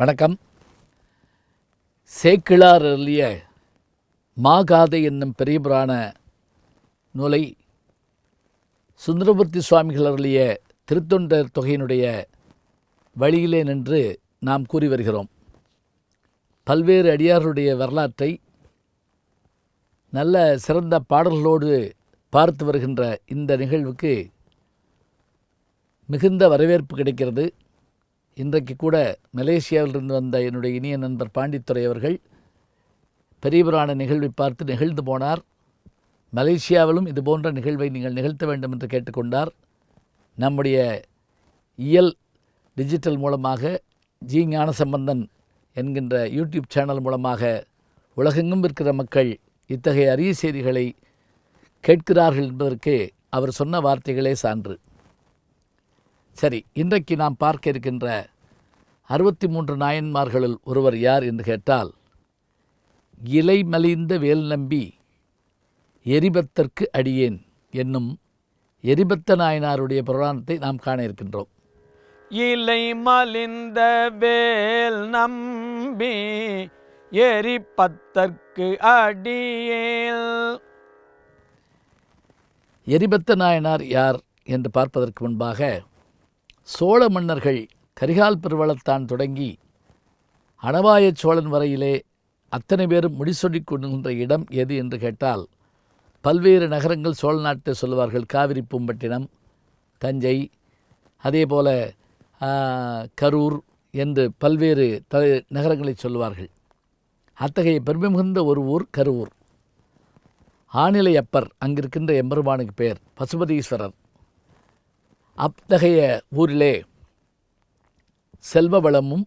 வணக்கம். சேக்கிழார் அருளிய மாகாதை என்னும் பெரிய புராண நூலை சுந்தரமூர்த்தி சுவாமிகள் அருளிய திருத்தொண்டர் தொகையினுடைய வழியிலே நின்று நாம் கூறி வருகிறோம். பல்வேறு அடியார்களுடைய வரலாற்றை நல்ல சிறந்த பாடல்களோடு பார்த்து வருகின்ற இந்த நிகழ்வுக்கு மிகுந்த வரவேற்பு கிடைக்கிறது. இன்றைக்கு கூட மலேசியாவிலிருந்து வந்த என்னுடைய இனிய நண்பர் பாண்டித்துறை அவர்கள் பெரியபுராண நிகழ்வை பார்த்து நிகழ்ந்து போனார். மலேசியாவிலும் இது போன்ற நிகழ்வை நீங்கள் நிகழ்த்த வேண்டும் என்று கேட்டுக்கொண்டார். நம்முடைய இயல் டிஜிட்டல் மூலமாக ஜி ஞானசம்பந்தன் என்கின்ற யூடியூப் சேனல் மூலமாக உலகெங்கும் இருக்கிற மக்கள் இத்தகைய அரிய செய்திகளை கேட்கிறார்கள் என்பதற்கு அவர் சொன்ன வார்த்தைகளே சான்று. சரி இன்றைக்கு நாம் பார்க்க இருக்கின்ற அறுபத்தி மூன்று நாயன்மார்களுள் ஒருவர் யார் என்று கேட்டால் இலை மலிந்த வேல் நம்பி எரிபத்தற்கு அடியேன் என்னும் எரிபத்த நாயனாருடைய புராணத்தை நாம் காண இருக்கின்றோம். இலை மலிந்த வேல் நம்பி எரிப்பத்தற்கு அடியேல். எரிபத்த நாயனார் யார் என்று பார்ப்பதற்கு முன்பாக சோழ மன்னர்கள் கரிகால் பெருவளத்தான் தொடங்கி அணவாய சோழன் வரையிலே அத்தனை பேரும் முடிசொல்லிக் கொண்டுகின்ற இடம் எது என்று கேட்டால் பல்வேறு நகரங்கள் சோழ நாட்டை சொல்வார்கள் காவிரி பூம்பட்டினம் தஞ்சை அதே போல கரூர் என்று பல்வேறு த நகரங்களை சொல்வார்கள் அத்தகைய பெருமை மிகுந்த ஒரு ஊர் கரூர். ஆநிலை அப்பர் அங்கிருக்கின்ற எம்பெருமானுக்கு பெயர் பசுபதீஸ்வரர். அத்தகைய ஊரிலே செல்வ வளமும்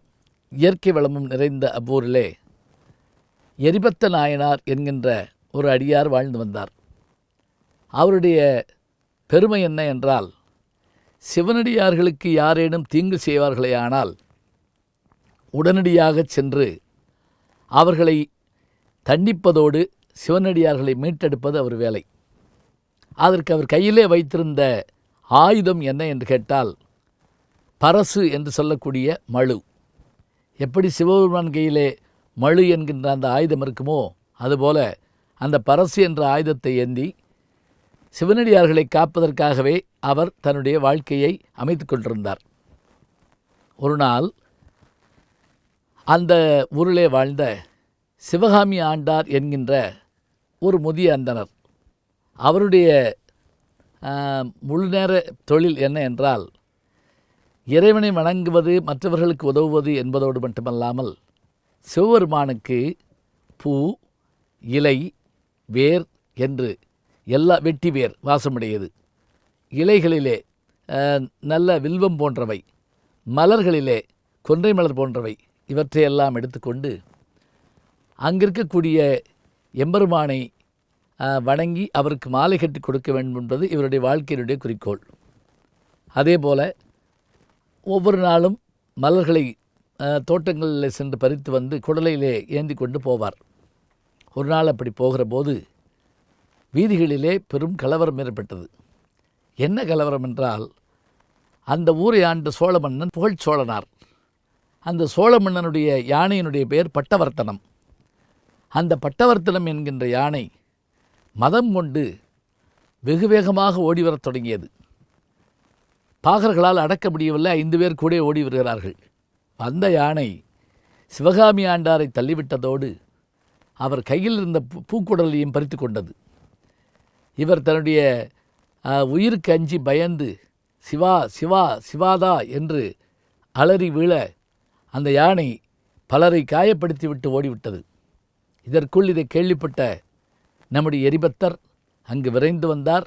இயற்கை வளமும் நிறைந்த அவ்வூரிலே எரிபத்த நாயனார் என்கின்ற ஒரு அடியார் வாழ்ந்து வந்தார். அவருடைய பெருமை என்ன என்றால் சிவனடியார்களுக்கு யாரேனும் தீங்கு செய்வார்களேயானால் உடனடியாக சென்று அவர்களை தண்டிப்பதோடு சிவனடியார்களை மீட்டெடுப்பது அவர் வேலை. அதற்கு அவர் கையிலே வைத்திருந்த ஆயுதம் என்ன என்று கேட்டால் பரசு என்று சொல்லக்கூடிய மழு. எப்படி சிவபெருமான் கையிலே மழு என்கின்ற அந்த ஆயுதம் இருக்குமோ அதுபோல அந்த பரசு என்ற ஆயுதத்தை ஏந்தி சிவனடியார்களை காப்பதற்காகவே அவர் தன்னுடைய வாழ்க்கையை அமைத்து கொண்டிருந்தார். ஒரு நாள் அந்த ஊரிலே வாழ்ந்த சிவகாமி ஆண்டார் என்கின்ற ஒரு முதிய அந்தனர் அவருடைய முழு நேர தொழில் என்ன என்றால் இறைவனை வணங்குவது மற்றவர்களுக்கு உதவுவது என்பதோடு மட்டுமல்லாமல் சிவபெருமானுக்கு பூ இலை வேர் என்று எல்லா வெட்டி வேர் வாசமுடையது. இலைகளிலே நல்ல வில்வம் போன்றவை மலர்களிலே கொன்றை மலர் போன்றவை இவற்றையெல்லாம் எடுத்துக்கொண்டு அங்கிருக்கக்கூடிய எம்பெருமானை வணங்கி அவருக்கு மாலை கட்டி கொடுக்க வேண்டும் என்பது இவருடைய வாழ்க்கையினுடைய குறிக்கோள். அதே போல ஒவ்வொரு நாளும் மலர்களை தோட்டங்களில் சென்று பறித்து வந்து குடலையிலே ஏந்தி கொண்டு போவார். ஒரு நாள் அப்படி போகிற போது வீதிகளிலே பெரும் கலவரம் ஏற்பட்டது. என்ன கலவரம் என்றால் அந்த ஊரை ஆண்ட சோழ மன்னன் புகழ் சோழனார். அந்த சோழ மன்னனுடைய யானையினுடைய பெயர் பட்டவர்த்தனம். அந்த பட்டவர்த்தனம் என்கின்ற யானை மதம் கொண்டு வெகு வேகமாக ஓடி வரத் தொடங்கியது. பாகர்களால் அடக்க முடியவில்லை ஐந்து பேர் கூட ஓடி வருகிறார்கள். அந்த யானை சிவகாமி ஆண்டாரை தள்ளிவிட்டதோடு அவர் கையில் இருந்த பூ- பூக்குடலையும் பறித்து கொண்டது. இவர் தன்னுடைய உயிருக்கு அஞ்சி பயந்து சிவா சிவா சிவாதா என்று அலறி வீழ அந்த யானை பலரை காயப்படுத்திவிட்டு ஓடிவிட்டது. இதற்குள் இதை கேள்விப்பட்ட நம்முடைய எரிபத்தர் அங்கு விரைந்து வந்தார்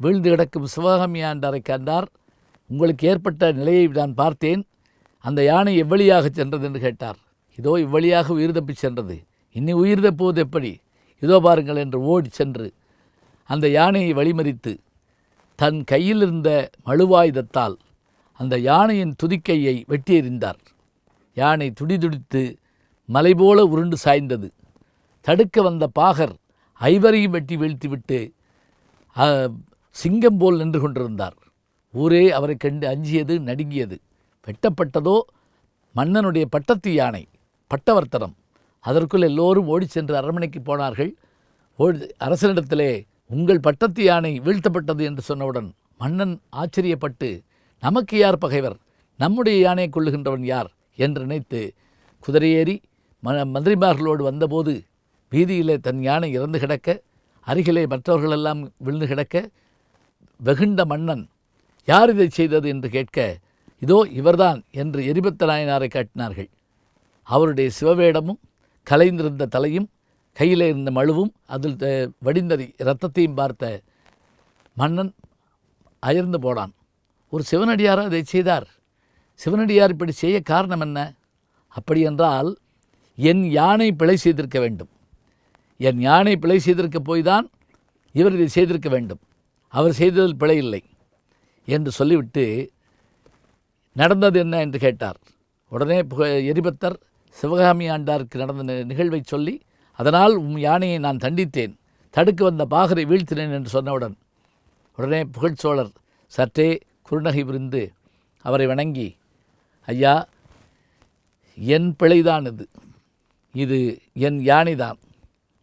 வீழ்ந்து கிடக்கும் சிவகாமி ஆண்டாரை கண்டார் உங்களுக்கு ஏற்பட்ட நிலையை நான் பார்த்தேன் அந்த யானை எவ்வளியாக சென்றது என்று கேட்டார். இதோ இவ்வழியாக உயிர் தப்பிச் சென்றது. இனி உயிர் தப்புவது எப்படி? இதோ பாருங்கள் என்று ஓடி சென்று அந்த யானையை வழிமறித்து தன் கையில் இருந்த மழுவாயுதத்தால் அந்த யானையின் துதிக்கையை வெட்டி எறிந்தார். யானை துடிதுடித்து மலை போல உருண்டு சாய்ந்தது. தடுக்க வந்த பாகர் ஐவரையும் வெட்டி வீழ்த்திவிட்டு சிங்கம் போல் நின்று கொண்டிருந்தார். ஊரே அவரை கண்டு அஞ்சியது நடுங்கியது. வெட்டப்பட்டதோ மன்னனுடைய பட்டத்து யானை பட்டவர்த்தனம். அதற்குள் எல்லோரும் ஓடிச் சென்று அரண்மனைக்கு போனார்கள். ஓடி அரசனிடத்திலே உங்கள் பட்டத்து யானை வீழ்த்தப்பட்டது என்று சொன்னவுடன் மன்னன் ஆச்சரியப்பட்டு நமக்கு யார் பகைவர்? நம்முடைய யானையை கொள்ளுகின்றவன் யார்? என்று நினைத்து குதிரையேறி ம மந்திரிமார்களோடு வந்தபோது வீதியிலே தன் யானை இறந்து கிடக்க அருகிலே மற்றவர்களெல்லாம் விழுந்து கிடக்க வெகுண்ட மன்னன் யார் இதை செய்தது என்று கேட்க இதோ இவர்தான் என்று எரிபத்த நாயனாரை காட்டினார்கள். அவருடைய சிவவேடமும் கலைந்திருந்த தலையும் கையிலே இருந்த மழுவும் அதில் த- வடிந்த இரத்தத்தையும் பார்த்த மன்னன் அயர்ந்து போனான். ஒரு சிவனடியாரா அதை செய்தார்? சிவனடியார் இப்படி செய்ய காரணம் என்ன? அப்படியென்றால் என் யானை பிழை செய்திருக்க வேண்டும். என் யானை பிழை செய்திருக்க போய்தான் இவர் இதை செய்திருக்க வேண்டும். அவர் செய்ததில் பிழை இல்லை என்று சொல்லிவிட்டு நடந்தது என்ன என்று கேட்டார். உடனே புக- எரிபத்தர் சிவகாமி ஆண்டாருக்கு நடந்த நிகழ்வை சொல்லி அதனால் உம் யானையை நான் தண்டித்தேன். தடுக்க வந்த பாகரை வீழ்த்தினேன் என்று சொன்னவுடன் உடனே புகழ்ச்சோழர் சற்றே குறுநகை புரிந்து அவரை வணங்கி ஐயா என் பிழைதான் இது. இது என் யானைதான்.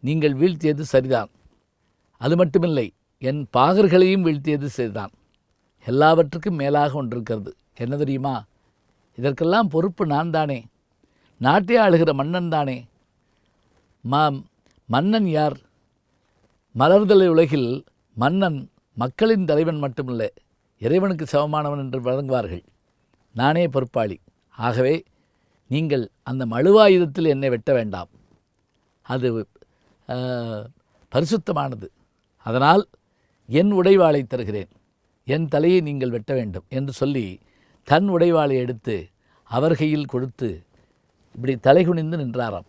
நீங்கள் வீழ்த்தியது சரிதான். அது மட்டுமில்லை என் பாகர்களையும் வீழ்த்தியது சரிதான். எல்லாவற்றுக்கும் மேலாக ஒன்று இருக்கிறது என்ன தெரியுமா? இதற்கெல்லாம் பொறுப்பு நான் தானே நாட்டை ஆளுகிற மன்னன் தானே. மா மன்னன் யார்? மலர்தலை உலகில் மன்னன் மக்களின் தலைவன் மட்டுமில்லை இறைவனுக்கு சமமானவன் என்று வழங்குவார்கள் நானே பொறுப்பாளி. ஆகவே நீங்கள் அந்த மழுவாயுதத்தில் என்னை வெட்ட வேண்டாம். அது பரிசுத்தமானது. அதனால் என் உடைவாளை தருகிறேன். என் தலையை நீங்கள் வெட்ட வேண்டும் என்று சொல்லி தன் உடைவாளை எடுத்து அவர் கையில் கொடுத்து இப்படி தலைகுனிந்து நின்றாராம்.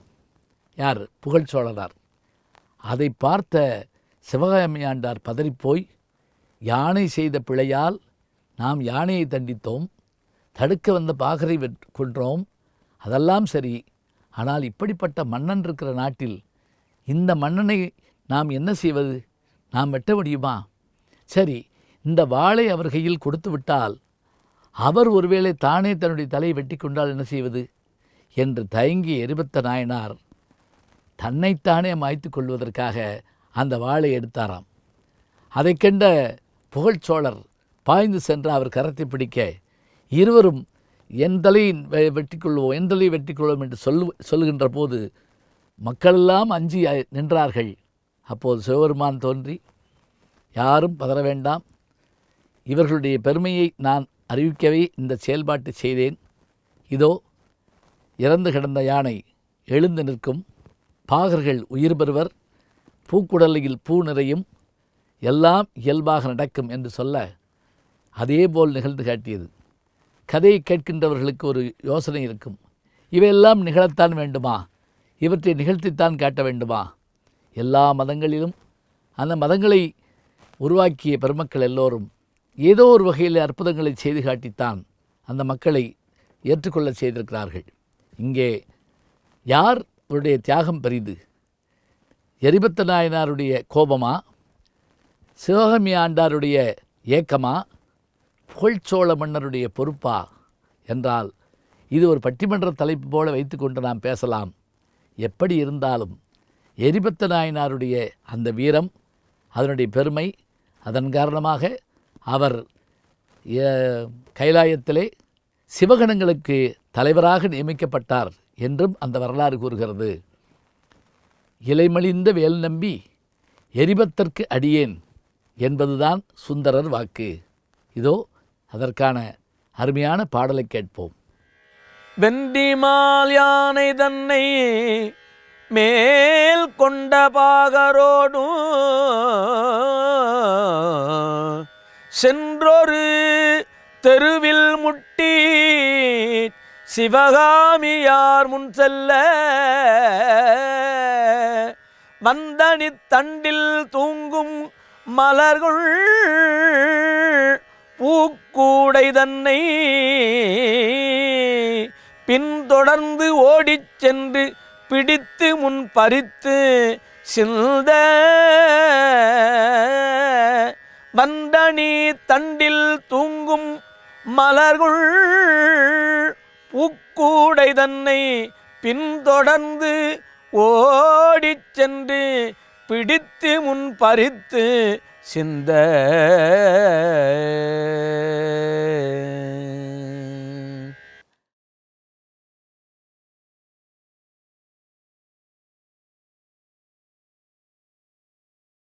யார்? புகழ் சோழரார் அதை பார்த்த சிவகாமி ஆண்டார் பதறிப்போய் யானை செய்த பிழையால் நாம் யானையை தண்டித்தோம் தடுக்க வந்த பாகரை கொன்றோம் அதெல்லாம் சரி. ஆனால் இப்படிப்பட்ட மன்னன் இருக்கிற நாட்டில் இந்த மன்னனை நாம் என்ன செய்வது? நாம் வெட்ட முடியுமா? சரி இந்த வாளை அவர் கையில் கொடுத்து விட்டால் அவர் ஒருவேளை தானே தன்னுடைய தலையை வெட்டி கொண்டால் என்ன செய்வது? என்று தயங்கி எரிபத்த நாயனார் தன்னைத்தானே மாய்த்து கொள்வதற்காக அந்த வாளை எடுத்தாராம். அதைக் கண்ட புகழ்ச்சோழர் பாய்ந்து சென்று அவர் கரத்தை பிடிக்க இருவரும் என் தலையை வெட்டிக்கொள்வோம் என் தலையை வெட்டிக்கொள்வோம் என்று சொல்லு சொல்லுகின்ற போது மக்களெல்லாம் அஞ்சி அ- நின்றார்கள். அப்போது சிவபெருமான் தோன்றி யாரும் பதற வேண்டாம். இவர்களுடைய பெருமையை நான் அறிவிக்கவே இந்த செயல்பாட்டை செய்தேன். இதோ இறந்து கிடந்த யானை எழுந்து நிற்கும். பாகர்கள் உயிர் பெறுவர். பூக்குடலையில் பூ நிறையும். எல்லாம் இயல்பாக நடக்கும் என்று சொல்ல அதேபோல் நிகழ்ந்து காட்டியது. கதையை கேட்கின்றவர்களுக்கு ஒரு யோசனை இருக்கும். இவையெல்லாம் நிகழத்தான் வேண்டுமா? இவற்றை நிகழ்த்தித்தான் காட்ட வேண்டுமா? எல்லா மதங்களிலும் அந்த மதங்களை உருவாக்கிய பெருமக்கள் எல்லோரும் ஏதோ ஒரு வகையில் அற்புதங்களை செய்து காட்டித்தான் அந்த மக்களை ஏற்றுக்கொள்ள செய்திருக்கிறார்கள். இங்கே யார் அவருடைய தியாகம் பெரிது? எரிபத்த நாயனாருடைய கோபமா? சிவகமி ஆண்டாருடைய ஏக்கமா? புகழ்ச்சோழ மன்னருடைய பொறுப்பா? என்றால் இது ஒரு பட்டிமன்ற தலைப்பு போல வைத்துக்கொண்டு நாம் பேசலாம். எப்படி இருந்தாலும் எரிபத்த நாயனாருடைய அந்த வீரம் அதனுடைய பெருமை அதன் காரணமாக அவர் கைலாயத்திலே சிவகணங்களுக்கு தலைவராக நியமிக்கப்பட்டார் என்றும் அந்த வரலாறு கூறுகிறது. இலைமலிந்த வேல் நம்பி எரிபத்தற்கு அடியேன் என்பதுதான் சுந்தரர் வாக்கு. இதோ அதற்கான அருமையான பாடலை கேட்போம். வெண்டிமால் யானை தன்னை மேல் கொண்ட பாகரோடும் சென்றொரு தெருவில் முட்டி சிவகாமியார் முன் செல்ல வந்தனி தண்டில் தூங்கும் மலர்கள் பூக்கூடை தன்னை பின்தொடர்ந்து ஓடிச் சென்று பிடித்து முன் பறித்து சிந்த வந்தணி தண்டில் தூங்கும் மலர்கள் பூக்கூடை தன்னை பின்தொடர்ந்து ஓடிச் சென்று பிடித்து முன் பறித்து சிந்த